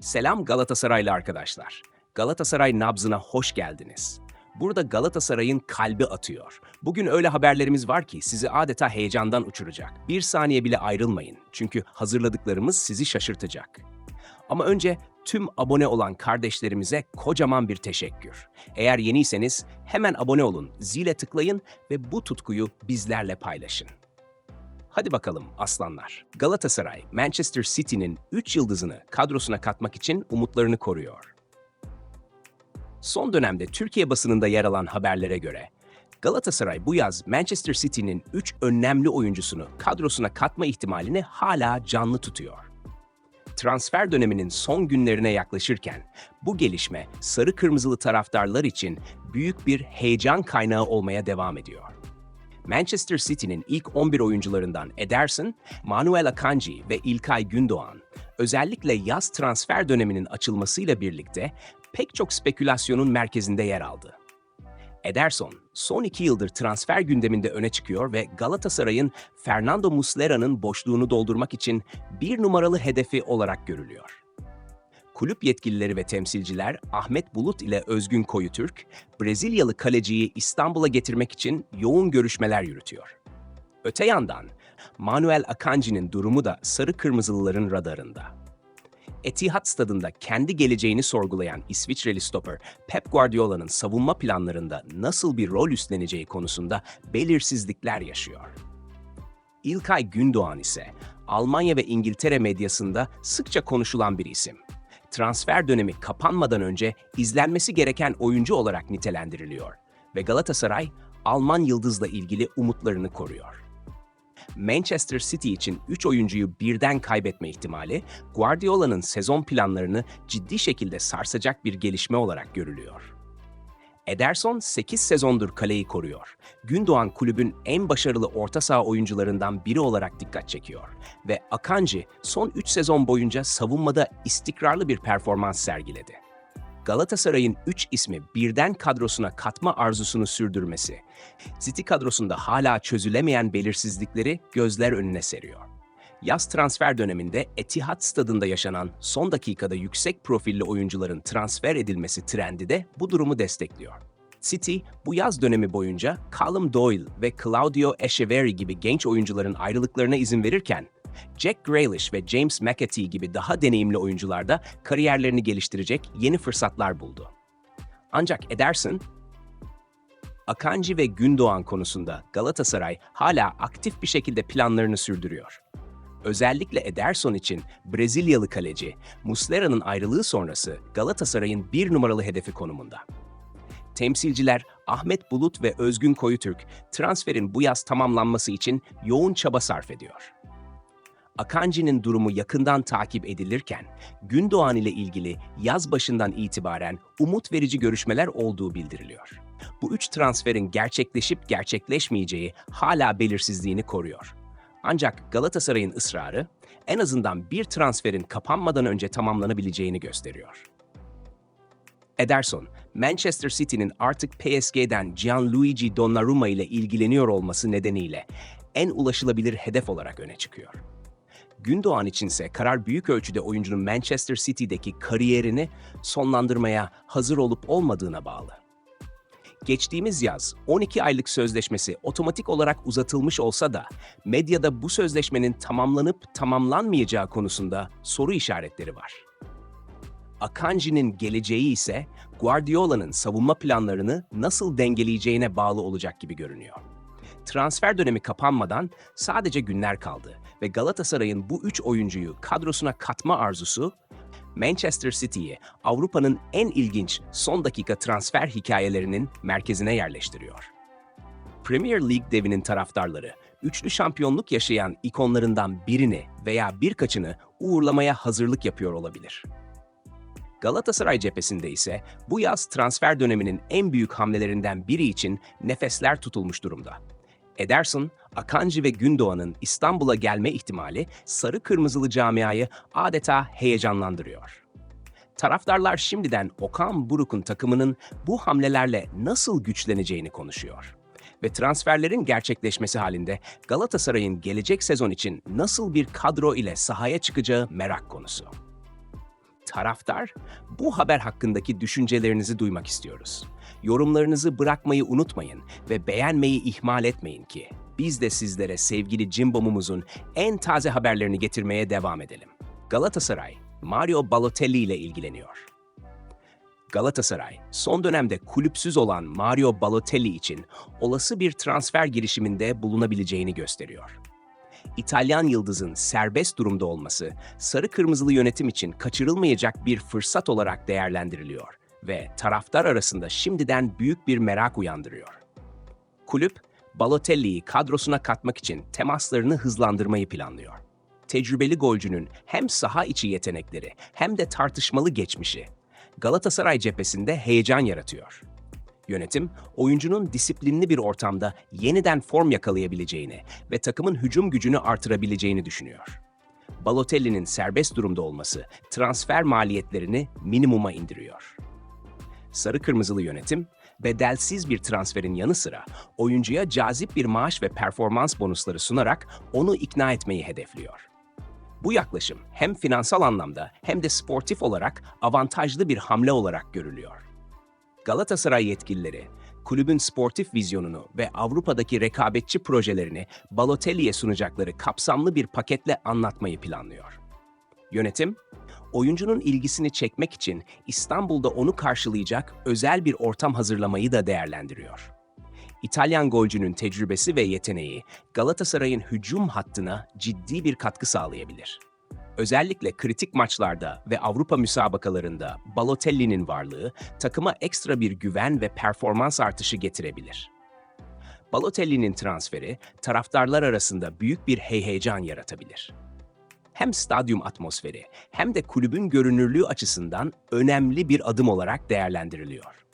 Selam Galatasaraylı arkadaşlar. Galatasaray nabzına hoş geldiniz. Burada Galatasaray'ın kalbi atıyor. Bugün öyle haberlerimiz var ki sizi adeta heyecandan uçuracak. Bir saniye bile ayrılmayın. Çünkü hazırladıklarımız sizi şaşırtacak. Ama önce tüm abone olan kardeşlerimize kocaman bir teşekkür. Eğer yeniyseniz hemen abone olun, zile tıklayın ve bu tutkuyu bizlerle paylaşın. Hadi bakalım aslanlar. Galatasaray, Manchester City'nin 3 yıldızını kadrosuna katmak için umutlarını koruyor. Son dönemde Türkiye basınında yer alan haberlere göre Galatasaray bu yaz Manchester City'nin 3 önemli oyuncusunu kadrosuna katma ihtimalini hala canlı tutuyor. Transfer döneminin son günlerine yaklaşırken bu gelişme sarı kırmızılı taraftarlar için büyük bir heyecan kaynağı olmaya devam ediyor. Manchester City'nin ilk 11 oyuncularından Ederson, Manuel Akanji ve İlkay Gündoğan, özellikle yaz transfer döneminin açılmasıyla birlikte pek çok spekülasyonun merkezinde yer aldı. Ederson, son iki yıldır transfer gündeminde öne çıkıyor ve Galatasaray'ın Fernando Muslera'nın boşluğunu doldurmak için bir numaralı hedefi olarak görülüyor. Kulüp yetkilileri ve temsilciler Ahmet Bulut ile Özgün Koyutürk, Brezilyalı kaleciyi İstanbul'a getirmek için yoğun görüşmeler yürütüyor. Öte yandan Manuel Akanji'nin durumu da sarı kırmızılıların radarında. Etihad stadında kendi geleceğini sorgulayan İsviçreli stoper Pep Guardiola'nın savunma planlarında nasıl bir rol üstleneceği konusunda belirsizlikler yaşıyor. İlkay Gündoğan ise Almanya ve İngiltere medyasında sıkça konuşulan bir isim. Transfer dönemi kapanmadan önce izlenmesi gereken oyuncu olarak nitelendiriliyor ve Galatasaray Alman yıldızla ilgili umutlarını koruyor. Manchester City için 3 oyuncuyu birden kaybetme ihtimali, Guardiola'nın sezon planlarını ciddi şekilde sarsacak bir gelişme olarak görülüyor. Ederson 8 sezondur kaleyi koruyor. Gündoğan kulübün en başarılı orta saha oyuncularından biri olarak dikkat çekiyor. Ve Akanji son 3 sezon boyunca savunmada istikrarlı bir performans sergiledi. Galatasaray'ın 3 ismi birden kadrosuna katma arzusunu sürdürmesi, City kadrosunda hala çözülemeyen belirsizlikleri gözler önüne seriyor. Yaz transfer döneminde Etihad stadında yaşanan son dakikada yüksek profilli oyuncuların transfer edilmesi trendi de bu durumu destekliyor. City bu yaz dönemi boyunca Callum Doyle ve Claudio Echeverri gibi genç oyuncuların ayrılıklarına izin verirken, Jack Grealish ve James McAtee gibi daha deneyimli oyuncular da kariyerlerini geliştirecek yeni fırsatlar buldu. Ancak Ederson, Akanji ve Gündoğan konusunda Galatasaray hala aktif bir şekilde planlarını sürdürüyor. Özellikle Ederson için Brezilyalı kaleci Muslera'nın ayrılığı sonrası Galatasaray'ın bir numaralı hedefi konumunda. Temsilciler Ahmet Bulut ve Özgün Koyutürk transferin bu yaz tamamlanması için yoğun çaba sarf ediyor. Akanji'nin durumu yakından takip edilirken, Gündoğan ile ilgili yaz başından itibaren umut verici görüşmeler olduğu bildiriliyor. Bu üç transferin gerçekleşip gerçekleşmeyeceği hala belirsizliğini koruyor. Ancak Galatasaray'ın ısrarı en azından bir transferin kapanmadan önce tamamlanabileceğini gösteriyor. Ederson, Manchester City'nin artık PSG'den Gianluigi Donnarumma ile ilgileniyor olması nedeniyle en ulaşılabilir hedef olarak öne çıkıyor. Gündoğan içinse karar büyük ölçüde oyuncunun Manchester City'deki kariyerini sonlandırmaya hazır olup olmadığına bağlı. Geçtiğimiz yaz 12 aylık sözleşmesi otomatik olarak uzatılmış olsa da medyada bu sözleşmenin tamamlanıp tamamlanmayacağı konusunda soru işaretleri var. Akanji'nin geleceği ise Guardiola'nın savunma planlarını nasıl dengeleyeceğine bağlı olacak gibi görünüyor. Transfer dönemi kapanmadan sadece günler kaldı ve Galatasaray'ın bu üç oyuncuyu kadrosuna katma arzusu Manchester City'yi Avrupa'nın en ilginç son dakika transfer hikayelerinin merkezine yerleştiriyor. Premier League devinin taraftarları, üçlü şampiyonluk yaşayan ikonlarından birini veya birkaçını uğurlamaya hazırlık yapıyor olabilir. Galatasaray cephesinde ise bu yaz transfer döneminin en büyük hamlelerinden biri için nefesler tutulmuş durumda. Ederson, Akanji ve Gündoğan'ın İstanbul'a gelme ihtimali sarı kırmızılı camiayı adeta heyecanlandırıyor. Taraftarlar şimdiden Okan Buruk'un takımının bu hamlelerle nasıl güçleneceğini konuşuyor. Ve transferlerin gerçekleşmesi halinde Galatasaray'ın gelecek sezon için nasıl bir kadro ile sahaya çıkacağı merak konusu. taraftar, bu haber hakkındaki düşüncelerinizi duymak istiyoruz. Yorumlarınızı bırakmayı unutmayın ve beğenmeyi ihmal etmeyin ki biz de sizlere sevgili Cimbom'umuzun en taze haberlerini getirmeye devam edelim. Galatasaray, Mario Balotelli ile ilgileniyor. Galatasaray, son dönemde kulüpsüz olan Mario Balotelli için olası bir transfer girişiminde bulunabileceğini gösteriyor. İtalyan yıldızın serbest durumda olması, sarı kırmızılı yönetim için kaçırılmayacak bir fırsat olarak değerlendiriliyor ve taraftar arasında şimdiden büyük bir merak uyandırıyor. Kulüp, Balotelli'yi kadrosuna katmak için temaslarını hızlandırmayı planlıyor. Tecrübeli golcünün hem saha içi yetenekleri hem de tartışmalı geçmişi Galatasaray cephesinde heyecan yaratıyor. Yönetim, oyuncunun disiplinli bir ortamda yeniden form yakalayabileceğini ve takımın hücum gücünü artırabileceğini düşünüyor. Balotelli'nin serbest durumda olması transfer maliyetlerini minimuma indiriyor. Sarı Kırmızılı yönetim, bedelsiz bir transferin yanı sıra oyuncuya cazip bir maaş ve performans bonusları sunarak onu ikna etmeyi hedefliyor. Bu yaklaşım hem finansal anlamda hem de sportif olarak avantajlı bir hamle olarak görülüyor. Galatasaray yetkilileri, kulübün sportif vizyonunu ve Avrupa'daki rekabetçi projelerini Balotelli'ye sunacakları kapsamlı bir paketle anlatmayı planlıyor. Yönetim, oyuncunun ilgisini çekmek için İstanbul'da onu karşılayacak özel bir ortam hazırlamayı da değerlendiriyor. İtalyan golcünün tecrübesi ve yeteneği Galatasaray'ın hücum hattına ciddi bir katkı sağlayabilir. Özellikle kritik maçlarda ve Avrupa müsabakalarında Balotelli'nin varlığı takıma ekstra bir güven ve performans artışı getirebilir. Balotelli'nin transferi taraftarlar arasında büyük bir heyecan yaratabilir. Hem stadyum atmosferi hem de kulübün görünürlüğü açısından önemli bir adım olarak değerlendiriliyor.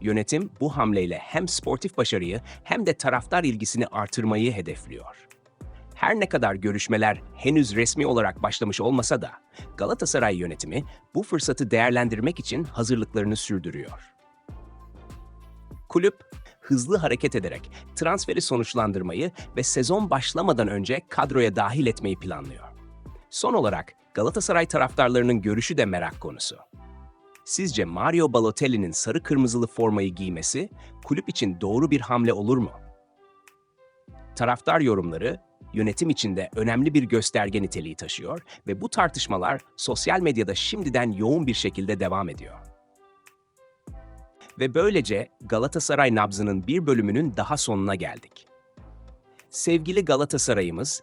Yönetim bu hamleyle hem sportif başarıyı hem de taraftar ilgisini artırmayı hedefliyor. Her ne kadar görüşmeler henüz resmi olarak başlamış olmasa da Galatasaray yönetimi bu fırsatı değerlendirmek için hazırlıklarını sürdürüyor. Kulüp hızlı hareket ederek transferi sonuçlandırmayı ve sezon başlamadan önce kadroya dahil etmeyi planlıyor. Son olarak Galatasaray taraftarlarının görüşü de merak konusu. Sizce Mario Balotelli'nin sarı kırmızılı formayı giymesi kulüp için doğru bir hamle olur mu? Taraftar yorumları yönetim içinde önemli bir gösterge niteliği taşıyor ve bu tartışmalar sosyal medyada şimdiden yoğun bir şekilde devam ediyor. Ve böylece Galatasaray nabzının bir bölümünün daha sonuna geldik. Sevgili Galatasaray'ımız